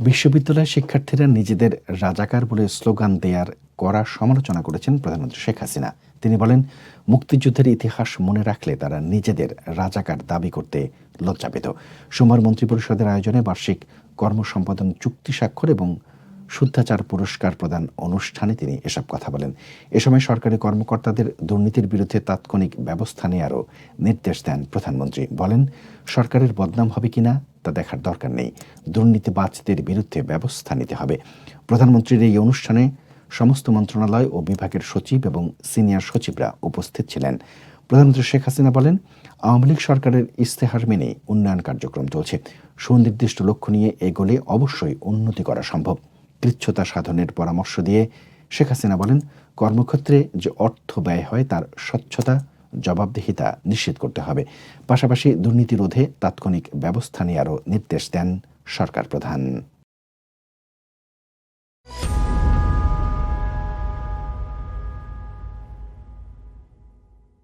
বিশ্ববিদ্যালয় শিক্ষার্থীরা নিজেদের রাজাকার বলে স্লোগান দেয়ার কড়া সমালোচনা করেছেন প্রধানমন্ত্রী শেখ হাসিনা। তিনি বলেন, মুক্তিযুদ্ধের ইতিহাস মনে রাখলে তারা নিজেদের রাজাকার দাবি করতে লজ্জা পেত সোমবার মন্ত্রিপরিষদের আয়োজনে বার্ষিক কর্মসম্পাদন চুক্তি স্বাক্ষর এবং শুদ্ধাচার পুরস্কার প্রদান অনুষ্ঠানে তিনি এসব কথা বলেন। এ সময় সরকারি কর্মকর্তাদের দুর্নীতির বিরুদ্ধে তাৎক্ষণিক ব্যবস্থা নেওয়ারও নির্দেশ দেন প্রধানমন্ত্রী। বলেন, সরকারের বদনাম হবে কিনা তা দেখার দরকার নেই। দুর্নীতিবাজদের বিরুদ্ধে ব্যবস্থা নিতে হবে। প্রধানমন্ত্রীর এই অনুষ্ঠানে সমস্ত মন্ত্রণালয় ও বিভাগের সচিব এবং সিনিয়র সচিবরা উপস্থিত ছিলেন। প্রধানমন্ত্রী শেখ হাসিনা বলেন, আওয়ামী লীগ সরকারের ইস্তেহার মেনে উন্নয়ন কার্যক্রম চলছে। সুনির্দিষ্ট লক্ষ্য নিয়ে এগোলে অবশ্যই উন্নতি করা সম্ভব। কৃচ্ছতা সাধনের পরামর্শ দিয়ে শেখ হাসিনা বলেন, কর্মক্ষেত্রে যে অর্থ ব্যয় হয় তার স্বচ্ছতা জবাবদিহিতা নিশ্চিত করতে হবে। পাশাপাশি দুর্নীতি রোধে তাৎক্ষণিক ব্যবস্থা নেওয়ারও নির্দেশ দেন সরকার প্রধান।